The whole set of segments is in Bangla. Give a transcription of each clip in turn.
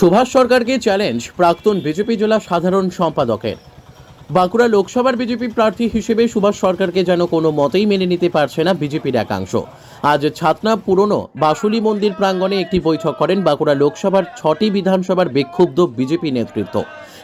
সুভাষ সরকারকে চ্যালেঞ্জ প্রাক্তন বিজেপি জেলা সাধারণ সম্পাদকের। বাঁকুড়া লোকসভার বিজেপি প্রার্থী হিসেবে সুভাষ সরকারকে যেন কোনো মতেই মেনে নিতে পারছে না বিজেপির একাংশ। আজ ছাতনা পুরনো বাসুলি মন্দির প্রাঙ্গণে একটি বৈঠক করেন বাঁকুড়া লোকসভার ছটি বিধানসভার বিক্ষুব্ধ বিজেপি নেতৃত্ব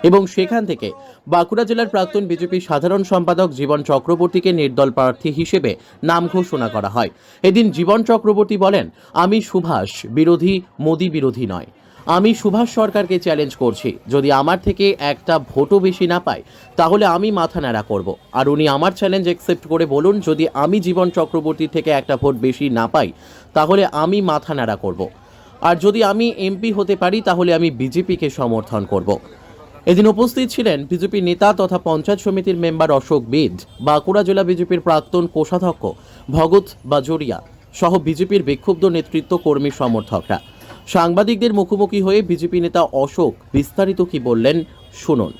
এবং সেখান থেকে বাঁকুড়া জেলার প্রাক্তন বিজেপি সাধারণ সম্পাদক জীবন চক্রবর্তীকে নির্দল প্রার্থী হিসেবে নাম ঘোষণা করা হয়। এদিন জীবন চক্রবর্তী বলেন, আমি সুভাষ, বিরোধী, মোদী বিরোধী নয়। আমি সুভাষ সরকারকে চ্যালেঞ্জ করছি। যদি আমার থেকে একটা ভোটও বেশি না পাই তাহলে আমি মাথা নাড়া করব। আর উনি আমার চ্যালেঞ্জ অ্যাকসেপ্ট করে বলুন, যদি আমি জীবন চক্রবর্তী থেকে একটা ভোট বেশি না পাই, তাহলে আমি মাথা নাড়া করব। আর যদি আমি এমপি হতে পারি, তাহলে আমি বিজেপিকে সমর্থন করব। এদিন উপস্থিত ছিলেন বিজেপি নেতা তথা পঞ্চায়েত সমিতির মেম্বার অশোক বেদ, বাঁকুড়া জেলা বিজেপির প্রাক্তন কোষাধ্যক্ষ ভগৎ বাজোরিয়া, সহ বিজেপির বিক্ষুব্ধ নেতৃত্ব কর্মী সমর্থকরা। সাংবাদিকদের মুখোমুখি হয়ে বিজেপি নেতা অশোক বিস্তারিত কি বললেন শুনুন।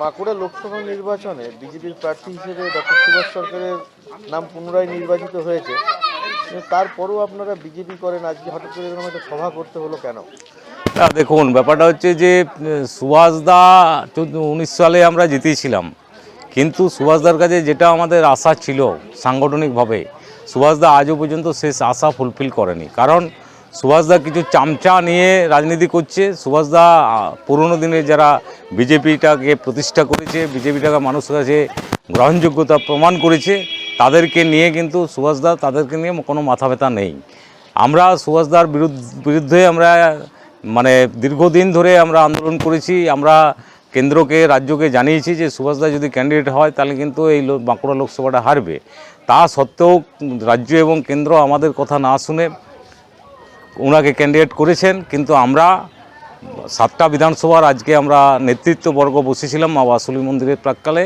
বাঁকুড়া লোকসভা নির্বাচনে বিজেপির প্রার্থী হিসেবে ডক্টর সুভাষ সরকারের নাম পুনরায় নির্বাচিত হয়েছে। তারপরেও আপনারা বিজেপি করেন আজকে হঠাৎ করে এরকম একটা সভা করতে হলো কেন? না, দেখুন ব্যাপারটা হচ্ছে যে সুভাষদা উনিশ সালে আমরা জিতেছিলাম। কিন্তু সুভাষদার কাছে যেটা আমাদের আশা ছিল সাংগঠনিকভাবে সুভাষদা আজও পর্যন্ত শেষ আশা ফুলফিল করেনি। কারণ সুভাষদা কিছু চামচা নিয়ে রাজনীতি করছে। সুভাষদা পুরনো দিনে যারা বিজেপিটাকে প্রতিষ্ঠা করেছে বিজেপিটাকে মানুষের কাছে গ্রহণযোগ্যতা প্রমাণ করেছে, তাদেরকে নিয়ে কিন্তু সুভাষদা, তাদেরকে নিয়ে কোনো মাথা ব্যথা নেই। আমরা সুভাষদার বিরুদ্ধ আমরা মানে দীর্ঘদিন ধরে আমরা আন্দোলন করেছি। আমরা কেন্দ্রকে, রাজ্যকে জানিয়েছি যে সুভাষদা যদি ক্যান্ডিডেট হয়, তাহলে কিন্তু এই বাঁকুড়া লোকসভাটা হারবে। তা সত্ত্বেও রাজ্য এবং কেন্দ্র আমাদের কথা না শুনে ওনাকে ক্যান্ডিডেট করেছেন, কিন্তু আমরা সাতটা বিধানসভার আজকে আমরা নেতৃত্ববর্গ বসেছিলাম, মা বাসুলি মন্দিরের প্রাককালে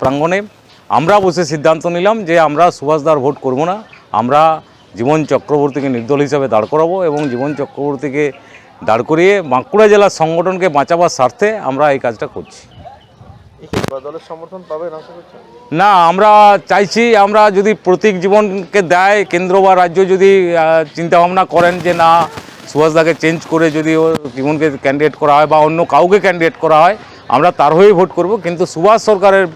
প্রাঙ্গণে। আমরা বসে সিদ্ধান্ত নিলাম যে আমরা সুভাষদার ভোট করব না, আমরা জীবন চক্রবর্তীকে নির্দল হিসাবে দাঁড় করাবো এবং জীবন চক্রবর্তীকে দাঁড় করিয়ে বাঁকুড়া জেলার সংগঠনকে বাঁচাবার স্বার্থে আমরা এই কাজটা করছি। না, আমরা চাইছি আমরা যদি প্রতীক জীবনকে দেয়, কেন্দ্র বা রাজ্য যদি চিন্তা ভাবনা করেন যে না, সুভাষদাকে চেঞ্জ করে যদি ও জীবনকে ক্যান্ডিডেট করা হয় বা অন্য কাউকে ক্যান্ডিডেট করা হয়, আমরা তার হয়েই ভোট করব। কিন্তু সুভাষ সরকারের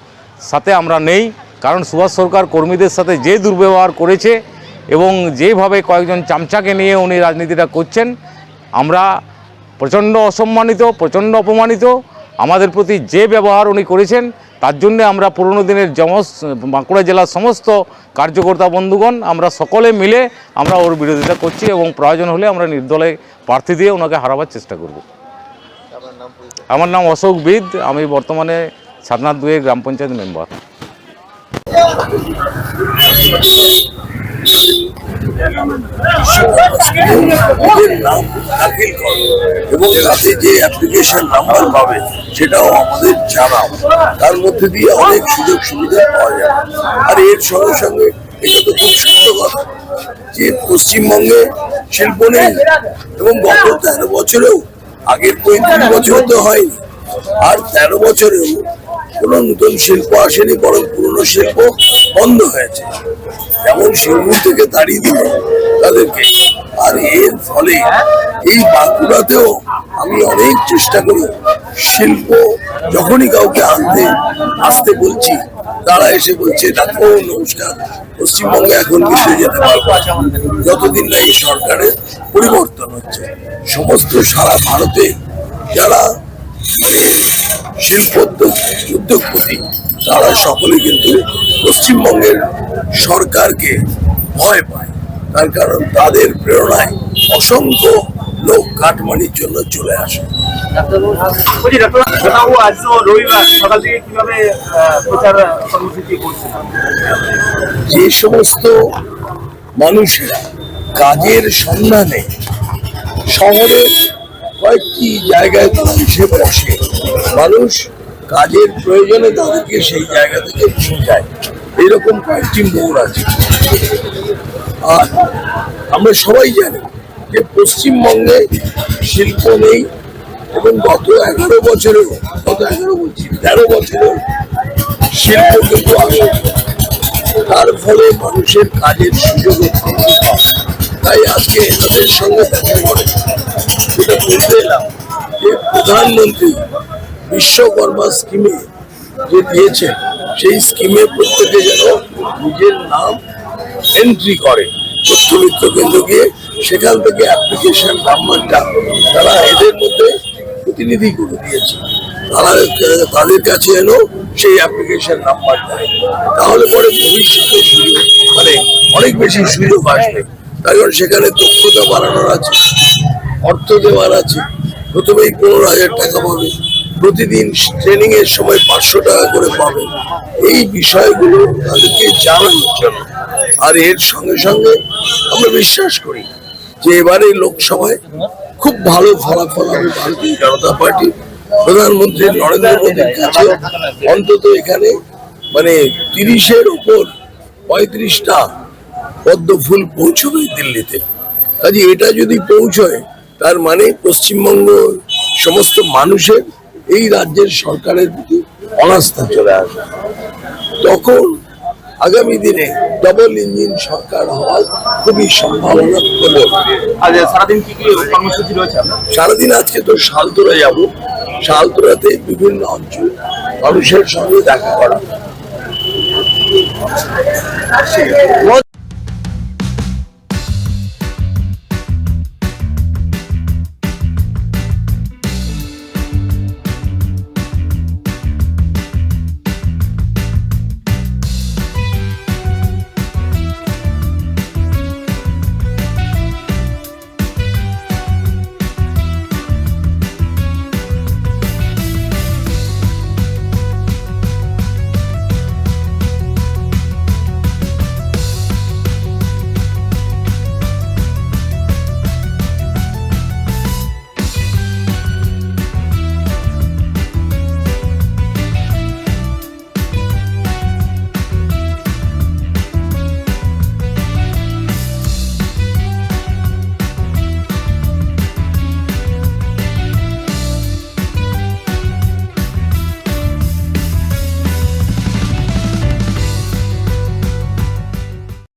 সাথে আমরা নেই, কারণ সুভাষ সরকার কর্মীদের সাথে যে দুর্ব্যবহার করেছে এবং যেভাবে কয়েকজন চামচাকে নিয়ে উনি রাজনীতিটা করছেন, আমরা প্রচণ্ড অসম্মানিত, প্রচণ্ড অপমানিত আমাদের প্রতি যে ব্যবহার উনি করেছেন, তার জন্য আমরা পুরনো দিনের জমস, বাঁকুড়া জেলার সমস্ত কার্যকর্তা বন্ধুগণ, আমরা সকলে মিলে আমরা ওর বিরোধিতা করছি এবং প্রয়োজন হলে আমরা নির্দলে প্রার্থী দিয়ে ওনাকে হারাবার চেষ্টা করব। আমার নাম অশোক বিদ, আমি বর্তমানে সাতনাথ দুয়ে গ্রাম পঞ্চায়েত মেম্বার। দাখিল করো এবং তাতে যে অ্যাপ্লিকেশন নাম্বার পাবে সেটাও আমাদের জানাও তার মধ্যে দিয়ে অনেক সুযোগ সুবিধা পাওয়া যাবে আর এর সঙ্গে সঙ্গে এটা তো খুব সত্য কথা যে পশ্চিমবঙ্গে শিল্প নেই এবং গত তেরো বছরেও আগের পঁয়ত্রিশ বছর তো হয়নি আর তেরো বছরেও কোনো নতুন শিল্প আসেনি, বরং পুরনো শিল্প বন্ধ হয়েছে যেমন সিঙ্গুর থেকে তাড়িয়ে দিল তাদেরকে আর এর ফলে এই বাঁকুড়াতেও আমি অনেক চেষ্টা করি শিল্প যখনই কাউকে আনতে, আসতে বলছি, তারা এসে বলছে, দেখো, নমস্কার, পশ্চিমবঙ্গে এখন কিন্তু যেতে পারব। যতদিন না এই সরকারের পরিবর্তন হচ্ছে, সমস্ত সারা ভারতে যারা মানে শিল্প উদ্যোগপতি তারা সকলে কিন্তু পশ্চিমবঙ্গের সরকারকে ভয় পায়। তার কারণ তাদের প্রেরণায় অসংখ্য লোক কাঠমানির জন্য চলে আসে। যে সমস্ত মানুষেরা কাজের সন্ধানে শহরের কয়েকটি জায়গায় তারা এসে বসে। মানুষ কাজের প্রয়োজনে তাদেরকে সেই জায়গা থেকে নিয়ে যায়। এরকম কয়েকটি মোড় আছে। আর আমরা সবাই জানি যে পশ্চিমবঙ্গে শিল্প নেই এবং গত এগারো বছরেও, গত এগারো বলছি, তেরো বছরেও শিল্প কিন্তু আসে তার ফলে মানুষের কাজের সুযোগ তাই আজকে তাদের সঙ্গে দেখা করে যেটা বলতে এলাম যে প্রধানমন্ত্রী বিশ্বকর্মা স্কিমে যে দিয়েছেন, সেই স্কিমে প্রত্যেকে যেন নিজের নাম এন্ট্রি করে তথ্য মিত্র কেন্দ্র গিয়ে, সেখান থেকে অ্যাপ্লিকেশন নাম্বারটা তারা এদের মধ্যে প্রতিনিধি করে দিয়েছে। তারা তাদের কাছে যেন সেই অ্যাপ্লিকেশন নাম্বার দেয় তাহলে পরে ভবিষ্যতে মানে অনেক বেশি সুযোগ আসবে। তাই সেখানে দক্ষতা বাড়ানোর আছে। অর্থ দেওয়ার আছে। প্রথমেই পনেরো হাজার টাকা পাবে। প্রতিদিন ট্রেনিং এর সময় পাঁচশো টাকা করে পাবে। এই বিষয়গুলো তাদেরকে জানানোর জন্য। আর এর সঙ্গে সঙ্গে আমরা বিশ্বাস করি যে এবারে লোকসভায় খুব ভালো ফলাফল হবে ভারতীয় জনতা পার্টি। প্রধানমন্ত্রী নরেন্দ্র মোদীর কাছে অন্তত এখানে মানে তিরিশের উপর পঁয়ত্রিশটা পদ্ম ফুল পৌঁছবে দিল্লিতে। কাজে এটা যদি পৌঁছয় তার মানে পশ্চিমবঙ্গ সমস্ত মানুষের এই রাজ্যের সরকারের প্রতি অনাস্থা চলে আসবে তখন আগামী দিনে ডবল ইঞ্জিন সরকার হওয়ার খুবই সম্ভাবনা প্রবল সারাদিন কি কি কর্মসূচি রয়েছে সারাদিন আজকে তো শালতোরা যাব। শালতোরাতে বিভিন্ন অঞ্চল মানুষের সঙ্গে দেখা করা।